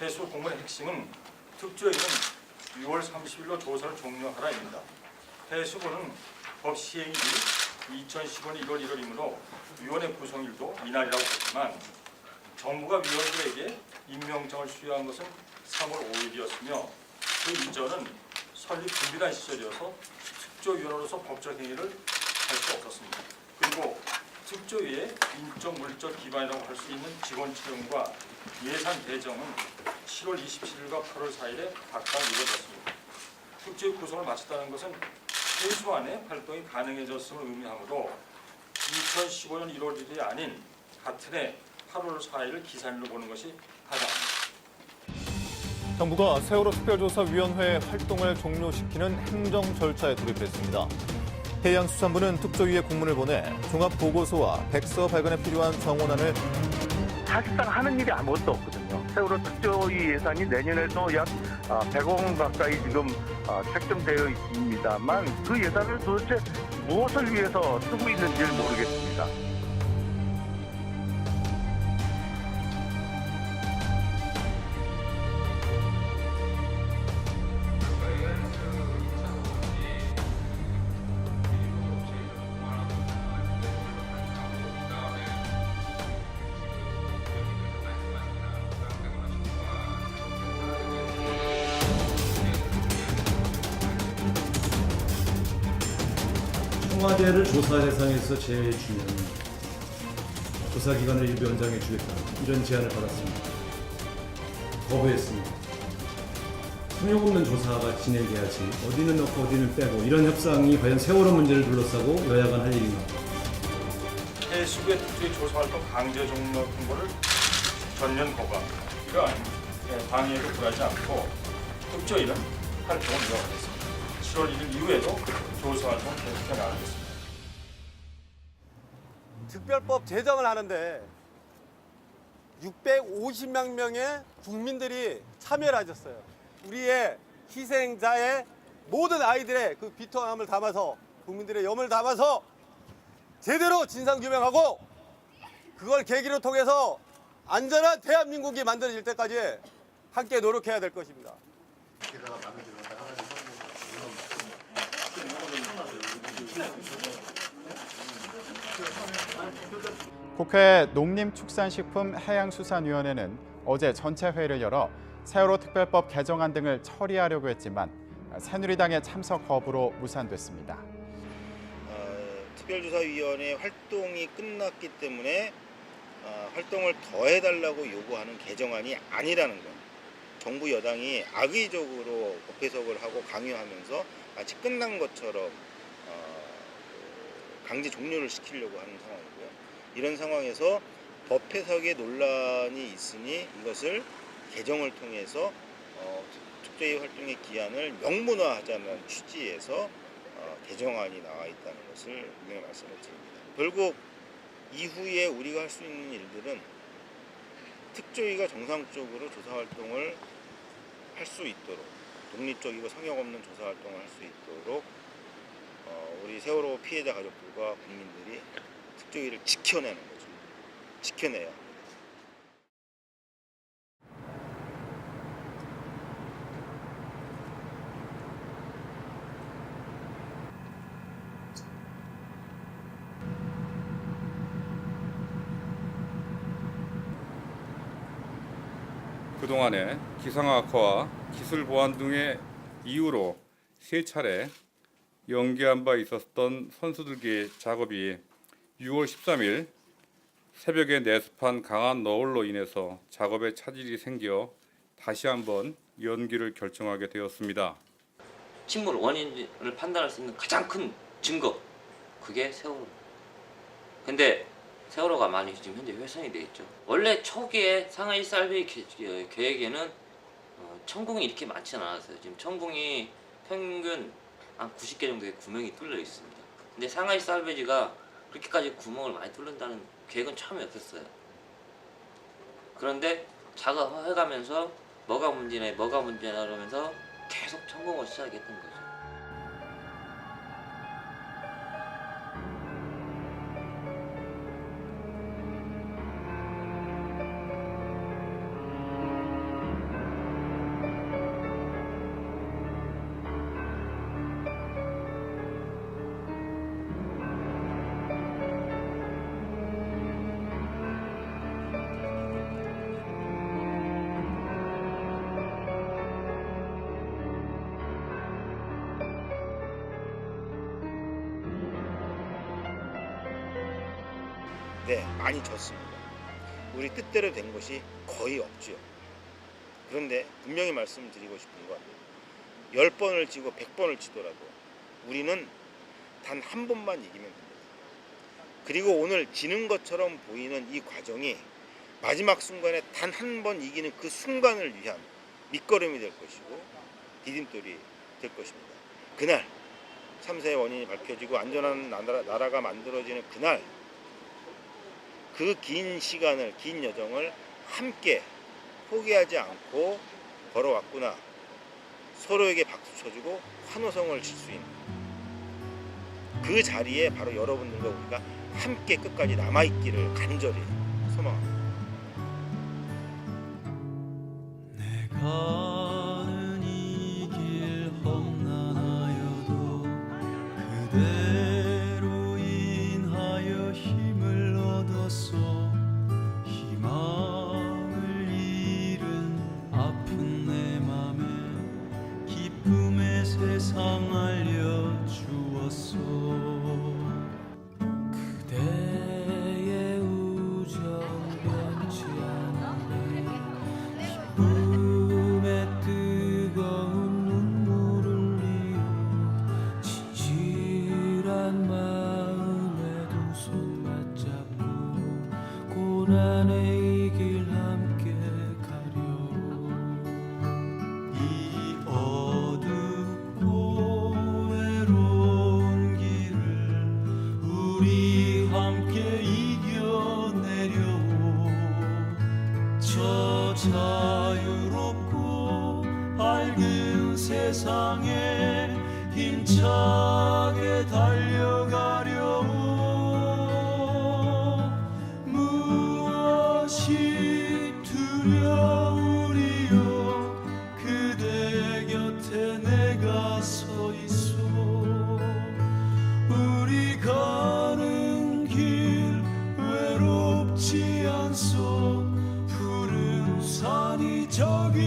해수 공문의 핵심은 특조위는 6월 30일로 조사를 종료하라입니다. 해수부는 법 시행일이 2015년 1월 1월이므로 위원회 구성일도 이날이라고 했지만 정부가 위원들에게 임명장을 수여한 것은 3월 5일이었으며 그 이전은 설립 준비단 시절이어서 특조위원으로서 법적 행위를 할 수 없었습니다. 그리고 특조위의 인적 물적 기반이라고 할 수 있는 직원 채용과 예산 배정은 7월 27일과 8월 4일에 각각 이루어졌습니다. 특조위 구성을 마쳤다는 것은 최소한의 활동이 가능해졌음을 의미하므로 2015년 1월 1일이 아닌 같은 해 8월 4일을 기산일로 보는 것이 타당합니다. 정부가 세월호 특별조사위원회 활동을 종료시키는 행정 절차에 돌입했습니다. 해양수산부는 특조위에 공문을 보내 종합보고서와 백서 발간에 필요한 정원안을 사실상 하는 일이 아무것도 없거든요. 세월호 특조위 예산이 내년에도 약 100억 원 가까이 지금 아, 책정되어 있습니다만 그 예산을 도대체 무엇을 위해서 쓰고 있는지를 모르겠습니다. 청와대를 조사 대상에서 제외해 주면 조사 기간을 일부 연장해 주겠다 이런 제안을 받았습니다. 거부했습니다. 소용없는 조사가 진행돼야지 어디는 넣고 어디는 빼고 이런 협상이 과연 세월호 문제를 둘러싸고 여야 간 할 일인가 해수부의 특조위 조사 활동 강제 종료 통보를 전면 거부합니다. 이러한 예, 방해에도 굴하지 않고 특조위는 활동을 이어가겠습니다. 7월 1일 이후에도 조사 활동 계속해 나가겠습니다. 특별법 제정을 하는데 650만 명의 국민들이 참여를 하셨어요. 우리의 희생자의 모든 아이들의 그 비통함을 담아서 국민들의 염을 담아서 제대로 진상 규명하고 그걸 계기로 통해서 안전한 대한민국이 만들어질 때까지 함께 노력해야 될 것입니다. 국회 농림축산식품해양수산위원회는 어제 전체 회의를 열어 세월호 특별법 개정안 등을 처리하려고 했지만 새누리당의 참석 거부로 무산됐습니다. 어, 특별조사위원회 활동이 끝났기 때문에 어, 활동을 더 해달라고 요구하는 개정안이 아니라는 것. 정부 여당이 악의적으로 법 해석을 하고 강요하면서 마치 끝난 것처럼 강제 종료를 시키려고 하는 상황이고요. 이런 상황에서 법 해석에 논란이 있으니 이것을 개정을 통해서 어, 특조위 활동의 기한을 명문화하자는 취지에서 어, 개정안이 나와 있다는 것을 분명히 말씀을 드립니다. 결국 이후에 우리가 할 수 있는 일들은 특조위가 정상적으로 조사 활동을 할 수 있도록 독립적이고 성역 없는 조사 활동을 할 수 있도록 어, 우리 세월호 피해자 가족들과 국민들이 특조위를 지켜내는 거죠. 지켜내야 합니다. 그동안의 기상 악화와 기술 보완 등의 이유로 세 차례 연기한 바 있었던 선수들의 작업이 6월 13일 새벽에 내습한 강한 너울로 인해서 작업에 차질이 생겨 다시 한번 연기를 결정하게 되었습니다. 침몰 원인을 판단할 수 있는 가장 큰 증거 그게 세월호. 근데 세월호가 많이 지금 현재 훼손이 돼 있죠. 원래 초기에 상하이 계- 어, 계획에는 어, 천궁이 이렇게 많지는 않았어요. 지금 천궁이 평균 한 90개 정도의 구멍이 뚫려 있습니다. 근데 상하이 쌀베지가 그렇게까지 구멍을 많이 뚫는다는 계획은 처음에 없었어요. 그런데 작업해가면서 뭐가 문제네, 뭐가 문제나 그러면서 계속 천공을 시작했던 거죠. 했는데 많이 졌습니다. 우리 뜻대로 된 것이 거의 없지요. 그런데 분명히 말씀드리고 싶은 건 10번을 지고 100번을 치더라도 우리는 단 한 번만 이기면 됩니다. 그리고 오늘 지는 것처럼 보이는 이 과정이 마지막 순간에 단 한 번 이기는 그 순간을 위한 밑거름이 될 것이고 디딤돌이 될 것입니다. 그날 참사의 원인이 밝혀지고 안전한 나라, 나라가 만들어지는 그날 그 긴 시간을 긴 여정을 함께 포기하지 않고 걸어왔구나 서로에게 박수 쳐주고 환호성을 칠 수 있는 그 자리에 바로 여러분들과 우리가 함께 끝까지 남아있기를 간절히 소망합니다. 세상 알려주었소. 그대의 우정 변치 않으네. 기쁨의 뜨거운 눈물을 흘리고 진실한 마음에 두 손 맞잡고 고난의 힘차게 달려가려 무엇이 두려우리요? 그대 곁에 내가 서 있어. 우리 가는 길 외롭지 않소. 푸른 산이 저기